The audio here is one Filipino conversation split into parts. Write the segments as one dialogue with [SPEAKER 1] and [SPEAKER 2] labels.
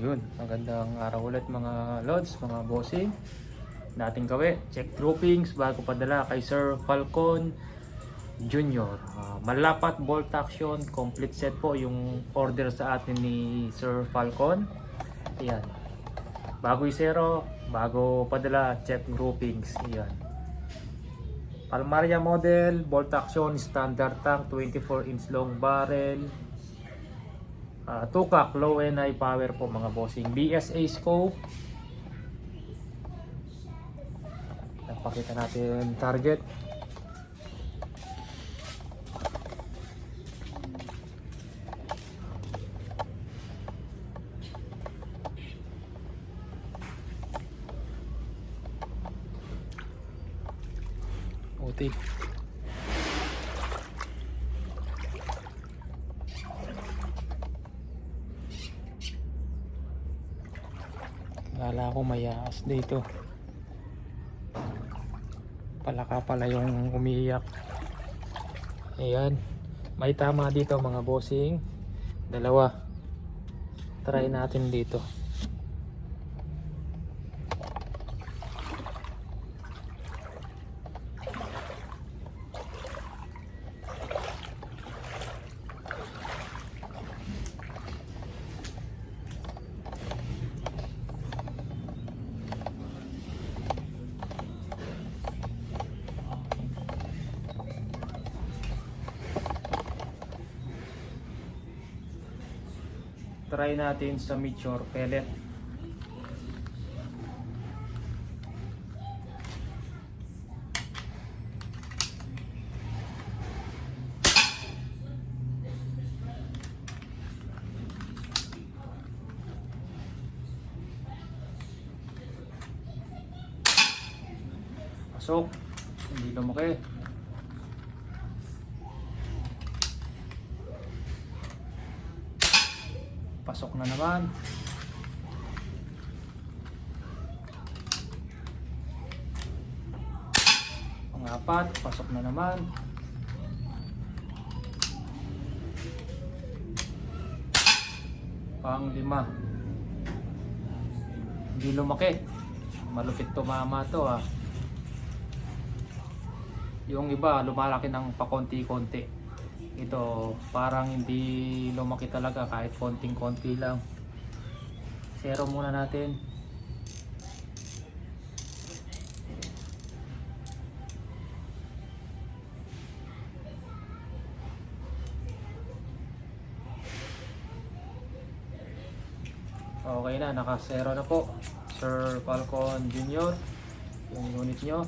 [SPEAKER 1] Yun, magandang araw ulit mga lods, mga bossing. Nating gawi, check groupings bago padala kay Sir Falcon Jr. Ah, malapat bolt action, complete set po yung order sa atin ni Sir Falcon. Ayan. Bago zero, bago padala, check groupings. Ayan. Palmaria model, bolt action, standard tank, 24 inch long barrel, Ah, tukak, low high power po mga bossing. BSA scope. Napakita natin target. Uti. Akala ko may aas dito. Palaka pala yung umiiyak. Ayan. May tama dito mga bossing. Dalawa. Try natin dito. Try natin sa Meteor pellet. Pasok. Hindi lumaki. Pasok na naman. Pangapat, pasok na naman. Pang lima. Hindi lumaki. Malupit tumama to ah. Yung iba lumalaki ng pakonti-konti. Ito parang hindi lumaki talaga kahit konting-konti lang. Zero muna natin. Okay na, naka-zero na po. Sir Falcon Jr. Yung unit nyo.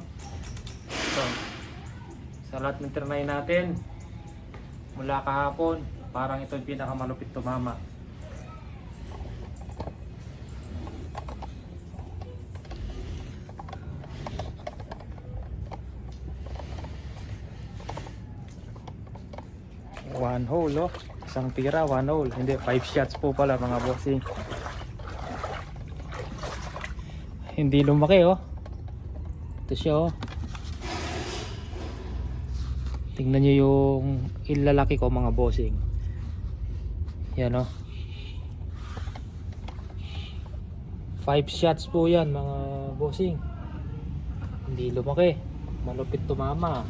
[SPEAKER 1] So, sa lahat ng natin, mula kahapon, parang ito yung pinakamalupit tumama. One hole, oh. Isang tira, one hole. Hindi, five shots po pala mga bossing. Hindi lumaki, oh. Ito siya, oh. Tingnan nyo yung ilalaki ko mga bossing. Yan o. 5 shots po yan mga bossing. Hindi lumaki. Malupit tumama.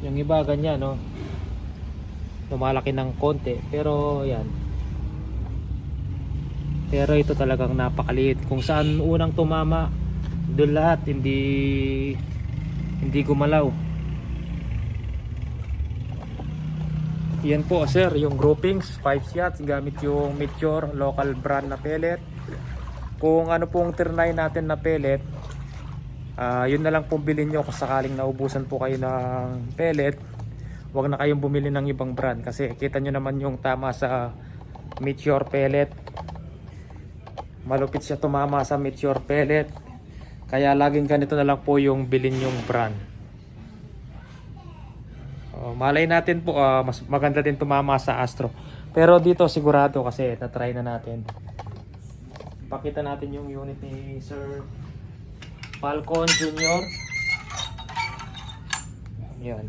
[SPEAKER 1] Yung iba ganyan no. Lumalaki ng konti. Pero yan. Pero ito talagang napakaliit. Kung saan unang tumama, doon lahat hindi hindi gumalaw. Yan po sir yung groupings. 5 shots gamit yung Meteor local brand na pellet. Kung ano pong ternay natin na pellet ah yun na lang pong bilhin nyo kung sakaling naubusan po kayo ng pellet wag na kayong bumili ng ibang brand. Kasi kita nyo naman yung tama sa Meteor pellet. Malupit siya tumama sa Meteor pellet kaya laging ganito na lang po yung bilin yung brand. Oh, malay natin po ah, mas maganda din tumama sa Astro. Pero dito sigurado kasi na-try na natin. Pakita natin yung unit ni Sir Falcon Jr. Yan.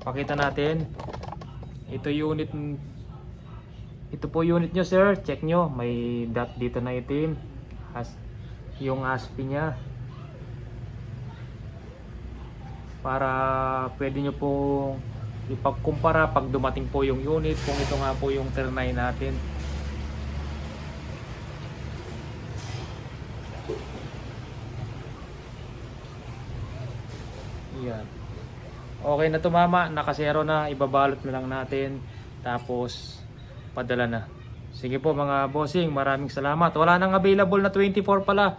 [SPEAKER 1] Pakita natin. Ito unit Ito po unit nyo sir, check nyo. May dot dito na itim. As, yung ASPI niya. Para pwede nyo po ipagkumpara pag dumating po yung unit kung ito nga po yung ternay natin. Yan. Okay na tumama, nakasero na, ibabalot na lang natin. Tapos, padala na. Sige po mga bossing, maraming salamat. Wala nang available na 24 pala.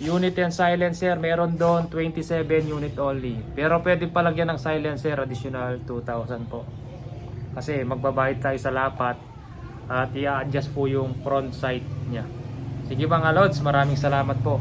[SPEAKER 1] Unit and silencer, meron doon 27 unit only. Pero pwede palagyan ng silencer, additional 2,000 po. Kasi magbabayad tayo sa lapat at i-adjust po yung front sight niya. Sige mga lods, maraming salamat po.